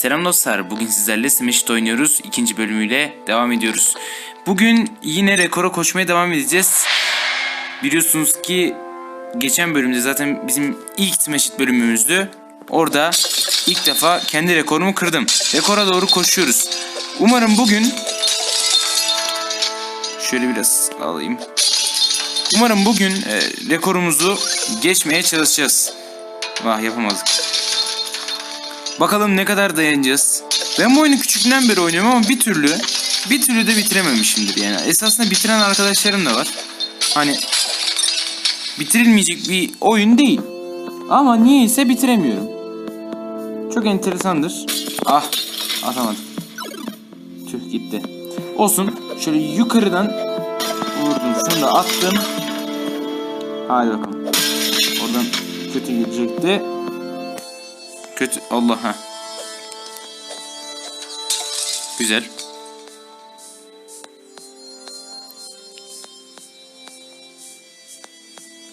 Selam dostlar. Bugün sizlerle Smashed oynuyoruz. İkinci bölümüyle devam ediyoruz. Bugün yine rekora koşmaya devam edeceğiz. Biliyorsunuz ki geçen bölümde zaten bizim ilk Smashed bölümümüzdü. Orada ilk defa kendi rekorumu kırdım. Rekora doğru koşuyoruz. Umarım bugün şöyle biraz alayım. Umarım bugün e, rekorumuzu geçmeye çalışacağız. Vah yapamadık. Bakalım ne kadar dayanacağız. Ben bu oyunu küçüklüğümden beri oynuyorum ama bir türlü bir türlü de bitirememişimdir yani. Esasında bitiren arkadaşlarım da var. Hani bitirilmeyecek bir oyun değil. Ama niyeyse bitiremiyorum. Çok enteresandır. Ah atamadım. Tüh gitti. Olsun. Şöyle yukarıdan vurdum. Şunu da attım. Hadi bakalım. Oradan kötü girecekti. Kötü Allah ha. Güzel.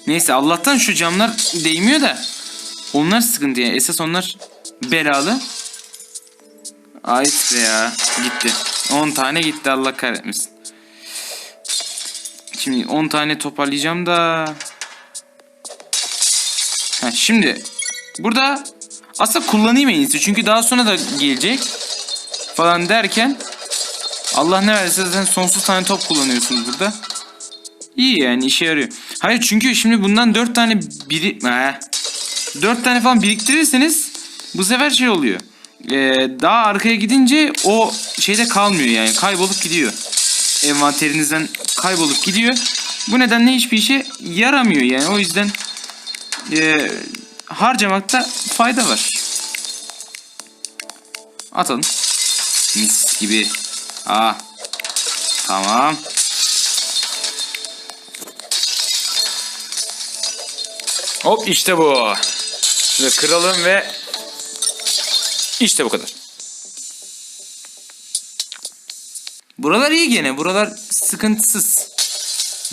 Neyse Allah'tan şu camlar değmiyor da onlar sıkıntı ya. Esas onlar belalı. Ait ya. Gitti. 10 tane gitti Allah kahretmesin. Şimdi 10 tane toparlayacağım da. Ha, şimdi burada aslında kullanayım en iyisi. Çünkü daha sonra da gelecek falan derken Allah ne verse zaten sonsuz tane top kullanıyorsunuz burada. İyi yani işe yarıyor. Hayır çünkü şimdi bundan 4 tane biri... He. 4 tane falan biriktirirseniz bu sefer şey oluyor. Ee, daha arkaya gidince o şeyde kalmıyor yani kaybolup gidiyor. Envanterinizden kaybolup gidiyor. Bu nedenle hiçbir işe yaramıyor yani o yüzden e, harcamakta fayda var. Atalım. Mis gibi. Aa. Tamam. Hop işte bu. Şöyle kıralım ve işte bu kadar. Buralar iyi gene. Buralar sıkıntısız.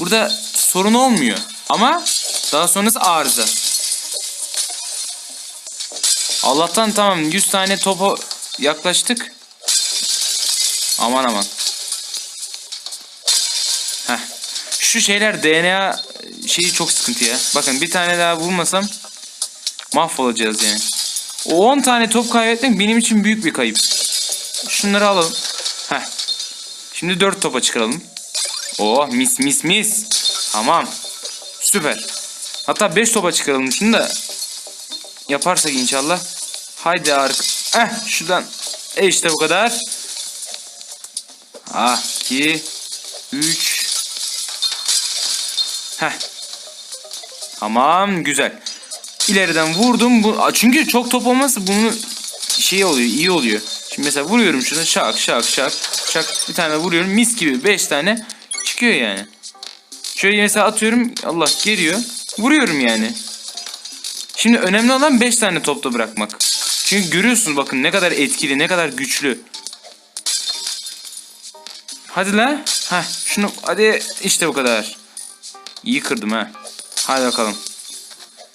Burada sorun olmuyor. Ama daha sonrası arıza. Allah'tan tamam 100 tane topa yaklaştık. Aman aman. Heh. Şu şeyler DNA şeyi çok sıkıntı ya. Bakın bir tane daha vurmasam mahvolacağız yani. O 10 tane top kaybetmek benim için büyük bir kayıp. Şunları alalım. Heh. Şimdi 4 topa çıkaralım. Oh mis mis mis. Tamam. Süper. Hatta 5 topa çıkaralım şunu da yaparsak inşallah. Haydi ark. Eh şuradan. E işte bu kadar. Ah 2 3 Heh. Tamam güzel. İleriden vurdum. Bu, çünkü çok top olması bunu şey oluyor iyi oluyor. Şimdi mesela vuruyorum şunu şak şak şak şak bir tane vuruyorum mis gibi 5 tane çıkıyor yani. Şöyle mesela atıyorum Allah geliyor. Vuruyorum yani. Şimdi önemli olan 5 tane topta bırakmak. Çünkü görüyorsunuz bakın ne kadar etkili, ne kadar güçlü. Hadi la. Heh şunu hadi işte bu kadar. İyi kırdım ha. Hadi bakalım.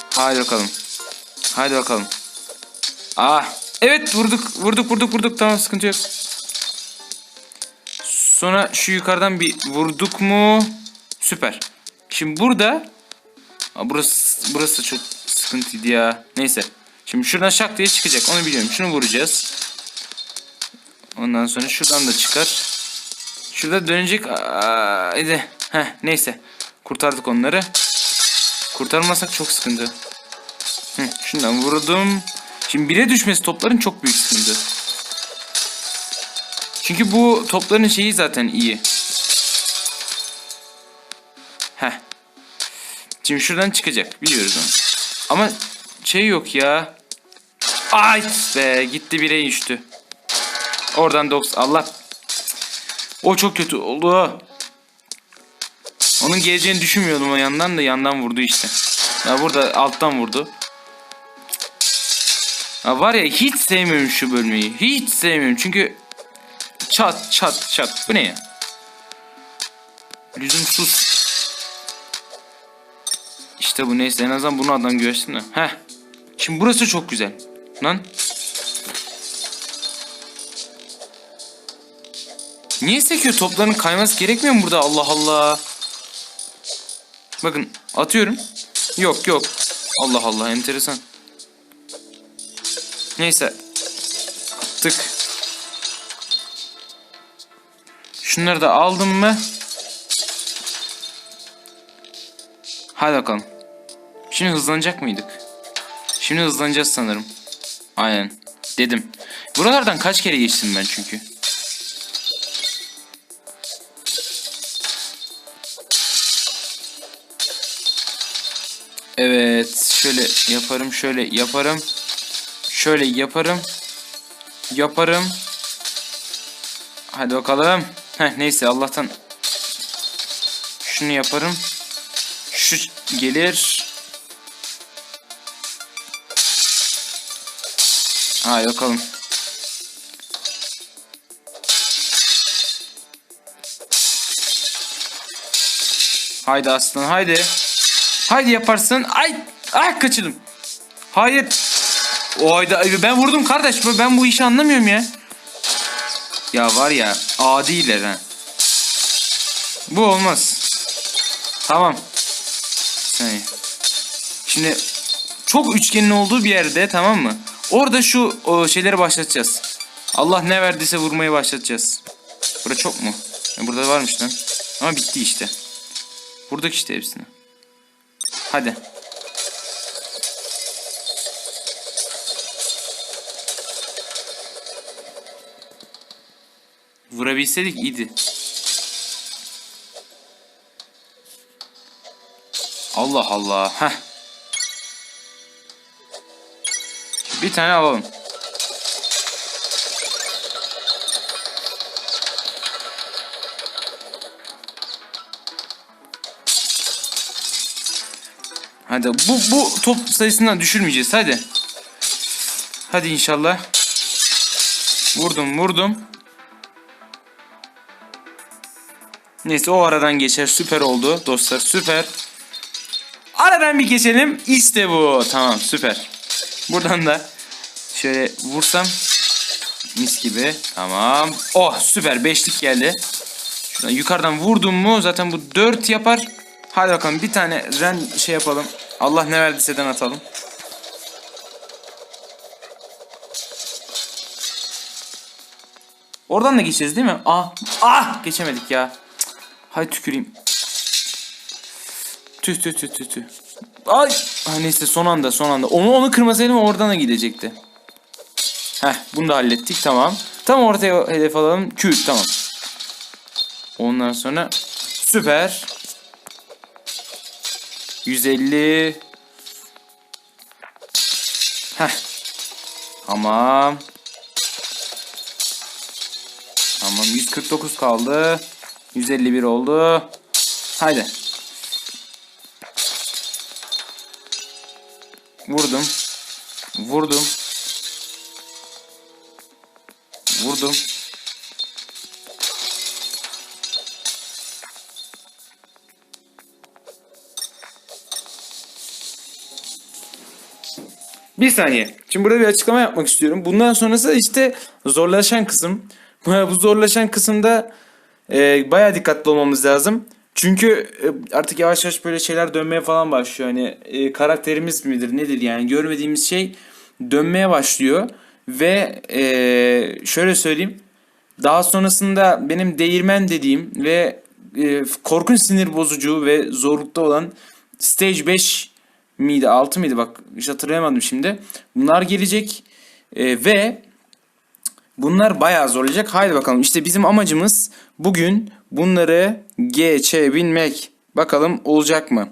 Hadi bakalım. Hadi bakalım. Ah. Evet vurduk vurduk vurduk vurduk tamam sıkıntı yok. Sonra şu yukarıdan bir vurduk mu? Süper. Şimdi burada Aa, burası burası çok sıkıntıydı ya. Neyse. Şimdi şuradan şak diye çıkacak. Onu biliyorum. Şunu vuracağız. Ondan sonra şuradan da çıkar. Şurada dönecek. Aa, hadi. Heh, neyse. Kurtardık onları. Kurtarmasak çok sıkıntı. Hı, şundan vurdum. Şimdi bire düşmesi topların çok büyük sıkıntı. Çünkü bu topların şeyi zaten iyi. Heh. Şimdi şuradan çıkacak. Biliyoruz onu. Ama şey yok ya. Ay be gitti bire düştü. Oradan 90 Allah. O çok kötü oldu. Onun geleceğini düşünmüyordum o yandan da yandan vurdu işte. Ya burada alttan vurdu. Ya var ya hiç sevmiyorum şu bölmeyi. Hiç sevmiyorum çünkü çat çat çat. Bu ne ya? Lüzumsuz. İşte bu neyse en azından bunu adam görsün de. Heh. Şimdi burası çok güzel. Lan. Niye sekiyor? Topların kayması gerekmiyor mu burada? Allah Allah. Bakın atıyorum. Yok yok. Allah Allah enteresan. Neyse. Tık. Şunları da aldım mı? Hadi bakalım. Şimdi hızlanacak mıydık? Şimdi hızlanacağız sanırım. Aynen. Dedim. Buralardan kaç kere geçtim ben çünkü. Evet. Şöyle yaparım. Şöyle yaparım. Şöyle yaparım. Yaparım. Hadi bakalım. Heh, neyse Allah'tan. Şunu yaparım. Şu gelir. Hadi bakalım. Haydi aslan haydi. Haydi yaparsın. Ay, ay kaçırdım. Hayır. O hayda ben vurdum kardeş. Ben bu işi anlamıyorum ya. Ya var ya adiler ha. Bu olmaz. Tamam. Şimdi çok üçgenin olduğu bir yerde tamam mı? Orada şu o şeyleri başlatacağız. Allah ne verdiyse vurmayı başlatacağız. Burada çok mu? Ya burada varmış lan. Ama bitti işte. Vurduk işte hepsini. Hadi. Vurabilseydik iyiydi. Allah Allah. Heh. Bir tane alalım. Hadi bu bu top sayısından düşürmeyeceğiz hadi. Hadi inşallah. Vurdum vurdum. Neyse o aradan geçer süper oldu dostlar süper. Aradan bir geçelim işte bu tamam süper. Buradan da şöyle vursam mis gibi tamam. Oh süper beşlik geldi. Şuradan yukarıdan vurdum mu zaten bu dört yapar. Hadi bakalım bir tane ren şey yapalım. Allah ne verdiyse atalım. Oradan da geçeceğiz değil mi? Ah, ah geçemedik ya. Cık. Hay tüküreyim. Tüh tüh tüh tüh tüh. Ay. Ha, neyse son anda son anda. Onu onu kırmasaydım oradan da gidecekti. Heh bunu da hallettik tamam. Tam ortaya hedef alalım. Q tamam. Ondan sonra süper. 150 Heh. Tamam. Tamam 149 kaldı. 151 oldu. Haydi. Vurdum. Vurdum. Vurdum. Bir saniye. Şimdi burada bir açıklama yapmak istiyorum. Bundan sonrası işte zorlaşan kısım. Bu zorlaşan kısımda e, bayağı dikkatli olmamız lazım. Çünkü e, artık yavaş yavaş böyle şeyler dönmeye falan başlıyor. Hani e, karakterimiz midir nedir yani görmediğimiz şey dönmeye başlıyor. Ve e, şöyle söyleyeyim. Daha sonrasında benim değirmen dediğim ve e, korkunç sinir bozucu ve zorlukta olan Stage 5 miydi 6 mıydı bak hiç hatırlayamadım şimdi. Bunlar gelecek E, ve bunlar bayağı zorlayacak. Haydi bakalım işte bizim amacımız bugün bunları geçebilmek. Bakalım olacak mı?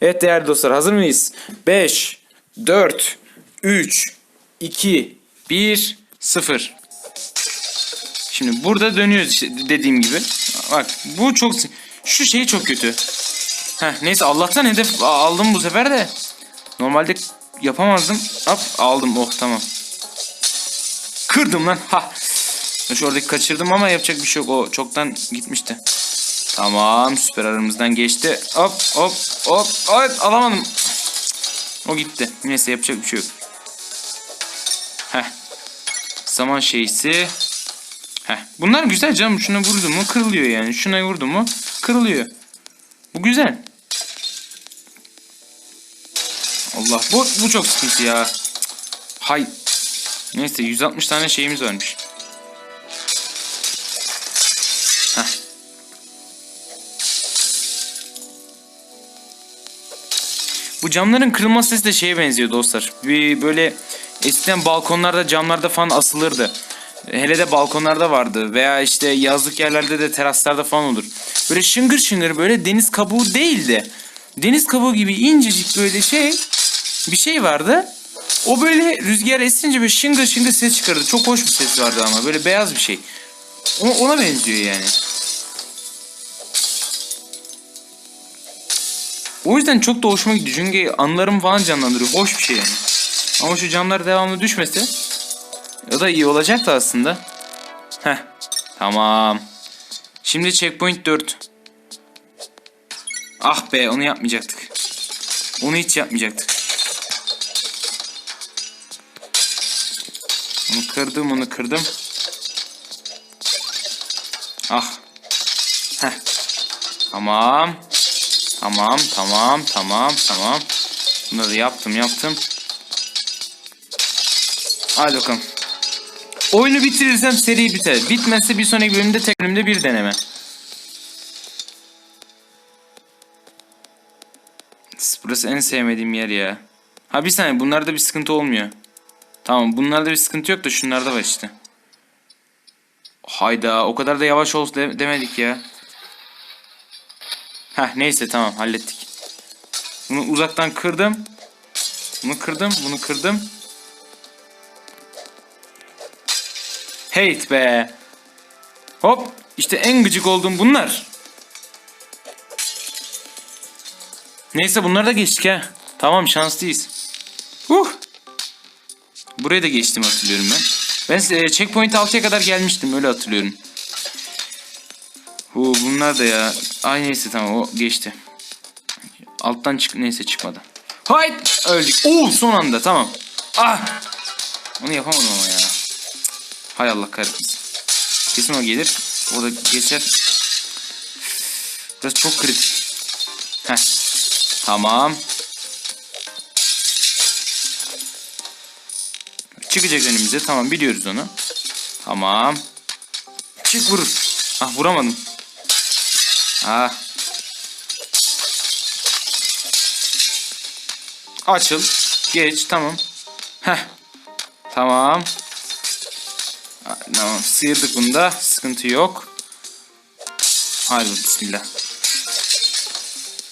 Evet değerli dostlar hazır mıyız? 5, 4, 3, 2, 1, 0. Şimdi burada dönüyoruz işte dediğim gibi. Bak bu çok şu şey çok kötü. Heh, neyse Allah'tan hedef aldım bu sefer de. Normalde yapamazdım. Hop aldım oh tamam. Kırdım lan. Ha. Şu oradaki kaçırdım ama yapacak bir şey yok. O çoktan gitmişti. Tamam süper aramızdan geçti. Hop hop hop. Evet alamadım. O gitti. Neyse yapacak bir şey yok. Heh. Zaman şeysi. Heh. Bunlar güzel canım. Şuna vurdu mu kırılıyor yani. Şuna vurdu mu kırılıyor. Bu güzel. Allah bu, bu çok sıkıntı ya. Hay. Neyse 160 tane şeyimiz varmış. Bu camların kırılma sesi de şeye benziyor dostlar. Bir böyle eskiden balkonlarda camlarda falan asılırdı. Hele de balkonlarda vardı veya işte yazlık yerlerde de teraslarda falan olur. Böyle şıngır şıngır böyle deniz kabuğu değildi. Deniz kabuğu gibi incecik böyle şey bir şey vardı. O böyle rüzgar esince böyle şıngır şıngır ses çıkardı. Çok hoş bir ses vardı ama böyle beyaz bir şey. Ona, ona benziyor yani. O yüzden çok da hoşuma gidiyor. Çünkü anılarımı falan canlandırıyor. Hoş bir şey yani. Ama şu camlar devamlı düşmese o da iyi olacaktı aslında. Heh. Tamam. Şimdi checkpoint 4. Ah be onu yapmayacaktık. Onu hiç yapmayacaktık. Onu kırdım onu kırdım. Ah. Heh. Tamam. Tamam tamam tamam tamam. Bunları yaptım yaptım. Hadi bakalım. Oyunu bitirirsem seri biter. Bitmezse bir sonraki bölümde tek bölümde bir deneme. Burası en sevmediğim yer ya. Ha bir saniye bunlarda bir sıkıntı olmuyor. Tamam bunlarda bir sıkıntı yok da şunlarda var işte. Hayda o kadar da yavaş ol de- demedik ya. Heh neyse tamam hallettik. Bunu uzaktan kırdım. Bunu kırdım bunu kırdım. Hate be. Hop işte en gıcık olduğum bunlar. Neyse bunları da geçtik ha. Tamam şanslıyız. Uh. Buraya da geçtim hatırlıyorum ben. Ben e, checkpoint 6'ya kadar gelmiştim öyle hatırlıyorum. Hu bunlar da ya. Ay neyse tamam o geçti. Alttan çık neyse çıkmadı. Hayt öldük. Oo son anda tamam. Ah. Onu yapamadım ama ya. Hay Allah kahretsin. Kesin o gelir. O da geçer. Biraz çok kritik. Heh. Tamam. Çıkacak önümüze. Tamam biliyoruz onu. Tamam. Çık vur. Ah vuramadım. Ah. Açıl. Geç. Tamam. Heh. Tamam. Tamam. Sıyırdık bunu da. Sıkıntı yok. Hadi bismillah.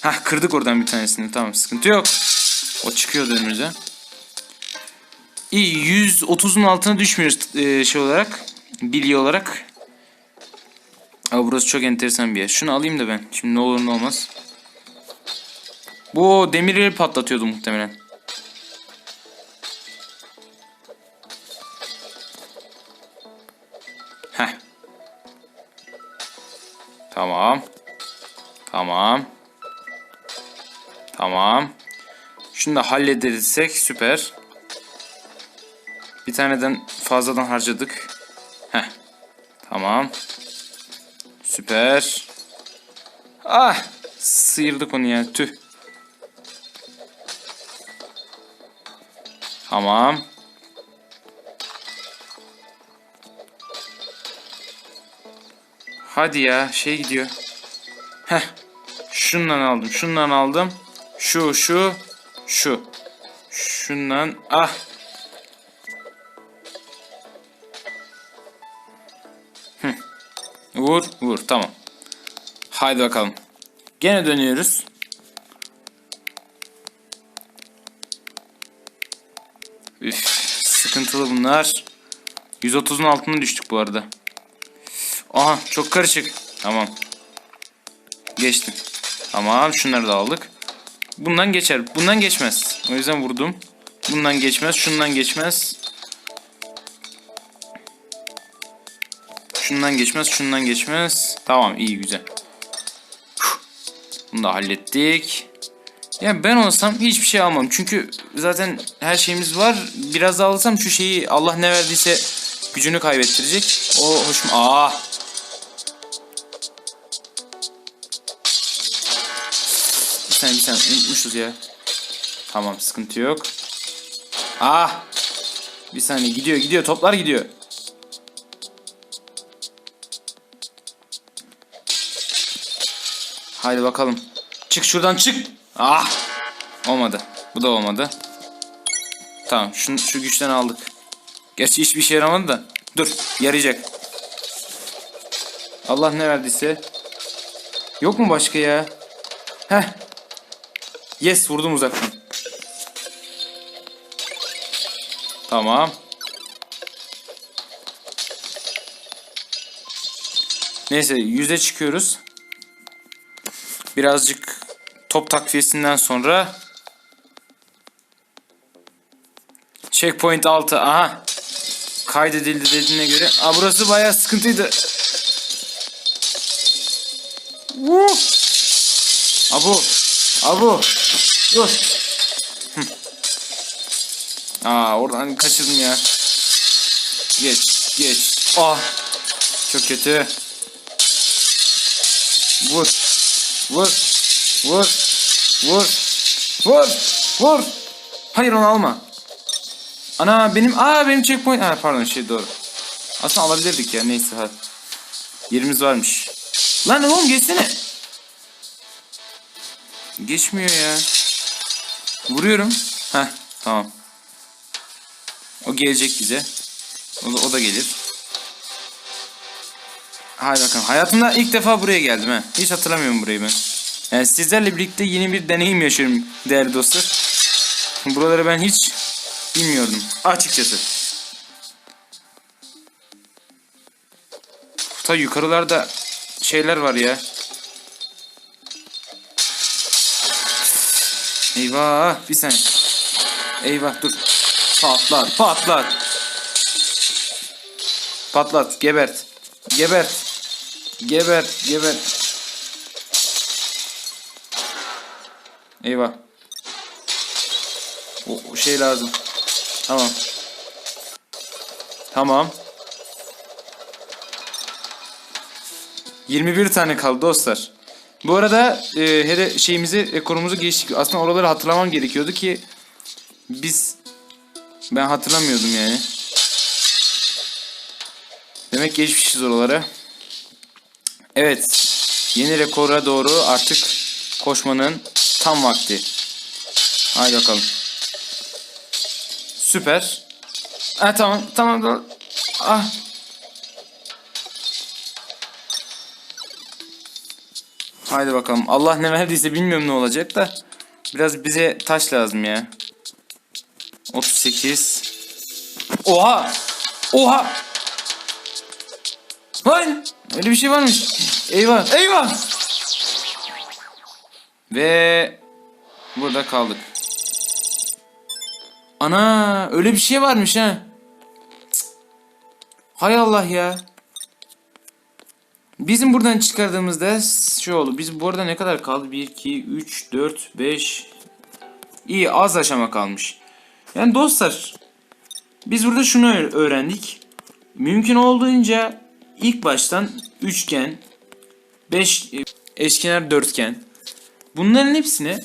Hah kırdık oradan bir tanesini. Tamam sıkıntı yok. O çıkıyordu önümüze. İyi 130'un altına düşmüyoruz e, şey olarak. Bilgi olarak. Ama burası çok enteresan bir yer. Şunu alayım da ben. Şimdi ne olur ne olmaz. Bu demirleri patlatıyordu muhtemelen. Heh. Tamam. Tamam. Tamam. Şunu da halledersek süper. Bir taneden fazladan harcadık. Heh. Tamam. Süper. Ah! Sıyırdık onu ya. Tüh. Tamam. Hadi ya şey gidiyor. Heh. Şundan aldım. Şundan aldım. Şu şu şu. Şundan ah. Vur vur tamam. Haydi bakalım. Gene dönüyoruz. Üf, sıkıntılı bunlar. 130'un altına düştük bu arada. Aha çok karışık. Tamam. Geçtim. Tamam şunları da aldık. Bundan geçer. Bundan geçmez. O yüzden vurdum. Bundan geçmez. Şundan geçmez. Şundan geçmez. Şundan geçmez. Tamam iyi güzel. Bunu da hallettik. Ya ben olsam hiçbir şey almam. Çünkü zaten her şeyimiz var. Biraz daha alsam şu şeyi Allah ne verdiyse gücünü kaybettirecek. O hoşuma. Aa. Bir saniye bir saniye unutmuşuz ya. Tamam sıkıntı yok. Ah. Bir saniye gidiyor gidiyor toplar gidiyor. Haydi bakalım. Çık şuradan çık. Ah. Olmadı. Bu da olmadı. Tamam şu, şu güçten aldık. Gerçi hiçbir şey yaramadı da. Dur yarayacak. Allah ne verdiyse. Yok mu başka ya? Heh. Yes vurdum uzaktan. Tamam. Neyse yüze çıkıyoruz. Birazcık top takviyesinden sonra Checkpoint 6. Aha. Kaydedildi dediğine göre. Aa burası bayağı sıkıntıydı. Woo. Abu. Abu. Dur. Hı. Aa oradan kaçırdım ya. Geç. Geç. Ah. Çok kötü. Vur. Vur. Vur. Vur. Vur. Vur. Hayır onu alma. Ana benim aa benim checkpoint ha pardon şey doğru. Aslında alabilirdik ya neyse hadi. Yerimiz varmış. Lan oğlum geçsene. Geçmiyor ya. Vuruyorum. Heh tamam. O gelecek bize. O da, o da gelir. Hadi bakalım. Hayatımda ilk defa buraya geldim ha. Hiç hatırlamıyorum burayı ben. Yani sizlerle birlikte yeni bir deneyim yaşıyorum değerli dostlar. Buraları ben hiç bilmiyordum açıkçası. Ta yukarılarda şeyler var ya. Eyvah bir saniye. Eyvah dur. Patlar patlar. Patlat gebert. Gebert. Gebert gebert. Eyvah. O, şey lazım. Tamam. Tamam. 21 tane kaldı dostlar. Bu arada e, hele şeyimizi ekorumuzu geçtik. Aslında oraları hatırlamam gerekiyordu ki biz ben hatırlamıyordum yani. Demek geçmişiz oralara. Evet. Yeni rekora doğru artık koşmanın tam vakti. Haydi bakalım. Süper. Ha tamam tamam tamam. Ah. Haydi bakalım. Allah ne verdiyse bilmiyorum ne olacak da. Biraz bize taş lazım ya. 38. Oha! Oha! Lan! Öyle bir şey varmış. Eyvah! Eyvah! Ve burada kaldık. Ana öyle bir şey varmış ha. Hay Allah ya. Bizim buradan çıkardığımızda şu oldu. Biz bu arada ne kadar kaldı? 1, 2, 3, 4, 5. İyi az aşama kalmış. Yani dostlar biz burada şunu öğ- öğrendik. Mümkün olduğunca ilk baştan üçgen, 5 eşkenar dörtgen bunların hepsini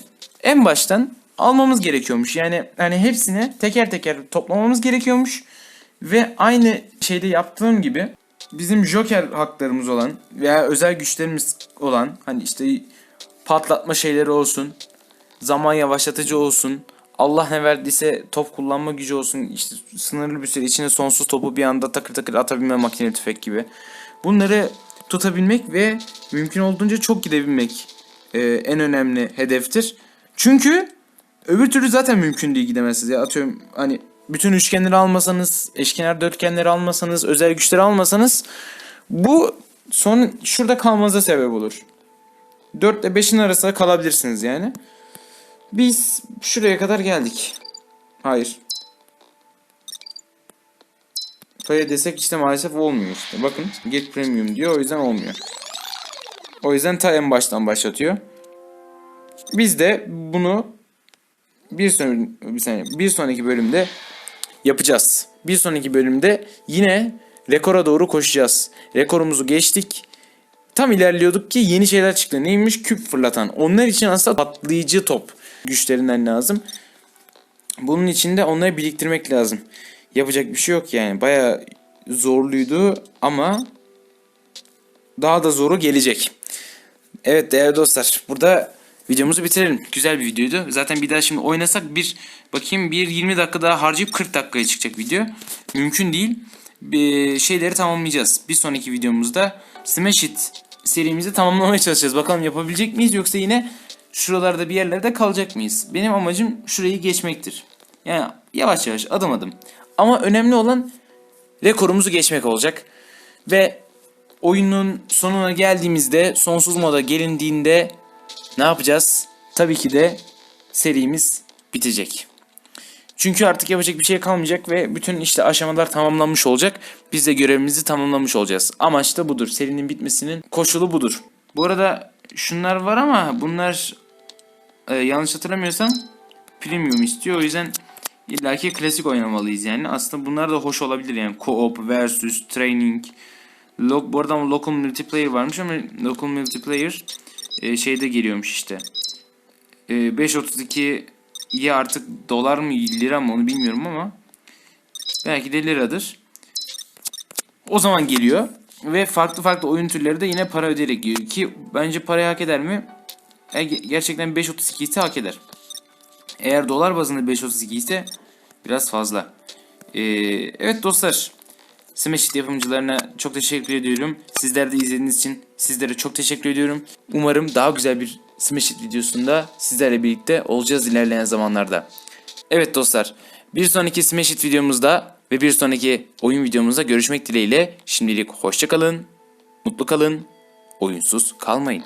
en baştan almamız gerekiyormuş. Yani hani hepsini teker teker toplamamız gerekiyormuş ve aynı şeyde yaptığım gibi bizim joker haklarımız olan veya özel güçlerimiz olan hani işte patlatma şeyleri olsun, zaman yavaşlatıcı olsun, Allah ne verdiyse top kullanma gücü olsun, işte sınırlı bir süre içine sonsuz topu bir anda takır takır atabilme makine tüfek gibi. Bunları tutabilmek ve mümkün olduğunca çok gidebilmek e, en önemli hedeftir. Çünkü öbür türlü zaten mümkün değil gidemezsiniz. Ya atıyorum hani bütün üçgenleri almasanız, eşkenar dörtgenleri almasanız, özel güçleri almasanız bu son şurada kalmanıza sebep olur. 4 ile 5'in arasında kalabilirsiniz yani. Biz şuraya kadar geldik. Hayır. Paya desek işte maalesef olmuyor işte. Bakın get premium diyor o yüzden olmuyor. O yüzden ta en baştan başlatıyor. Biz de bunu bir sonraki bir, saniye, bir sonraki bölümde yapacağız. Bir sonraki bölümde yine rekora doğru koşacağız. Rekorumuzu geçtik. Tam ilerliyorduk ki yeni şeyler çıktı. Neymiş? Küp fırlatan. Onlar için aslında patlayıcı top güçlerinden lazım. Bunun için de onları biriktirmek lazım. Yapacak bir şey yok yani. Baya zorluydu ama daha da zoru gelecek. Evet değerli dostlar burada videomuzu bitirelim. Güzel bir videoydu. Zaten bir daha şimdi oynasak bir bakayım bir 20 dakika daha harcayıp 40 dakikaya çıkacak video. Mümkün değil. Bir şeyleri tamamlayacağız. Bir sonraki videomuzda Smash It serimizi tamamlamaya çalışacağız. Bakalım yapabilecek miyiz yoksa yine şuralarda bir yerlerde kalacak mıyız? Benim amacım şurayı geçmektir. Yani yavaş yavaş adım adım. Ama önemli olan rekorumuzu geçmek olacak. Ve oyunun sonuna geldiğimizde sonsuz moda gelindiğinde ne yapacağız? Tabii ki de serimiz bitecek. Çünkü artık yapacak bir şey kalmayacak ve bütün işte aşamalar tamamlanmış olacak. Biz de görevimizi tamamlamış olacağız. Amaç da budur. Serinin bitmesinin koşulu budur. Bu arada şunlar var ama bunlar e, yanlış hatırlamıyorsam premium istiyor. O yüzden illaki klasik oynamalıyız yani. Aslında bunlar da hoş olabilir yani. Co-op versus training. Lo bu arada local multiplayer varmış ama local multiplayer e, şeyde geliyormuş işte. E, 5.32'ye artık dolar mı lira mı onu bilmiyorum ama belki de liradır. O zaman geliyor ve farklı farklı oyun türleri de yine para ödeyerek geliyor ki bence parayı hak eder mi? E, ge- gerçekten 5.32 ise hak eder. Eğer dolar bazında 5.32 ise biraz fazla. Ee, evet dostlar. Smash yapımcılarına çok teşekkür ediyorum. Sizler de izlediğiniz için sizlere çok teşekkür ediyorum. Umarım daha güzel bir Smash videosunda sizlerle birlikte olacağız ilerleyen zamanlarda. Evet dostlar. Bir sonraki Smash videomuzda ve bir sonraki oyun videomuzda görüşmek dileğiyle şimdilik hoşçakalın, mutlu kalın, oyunsuz kalmayın.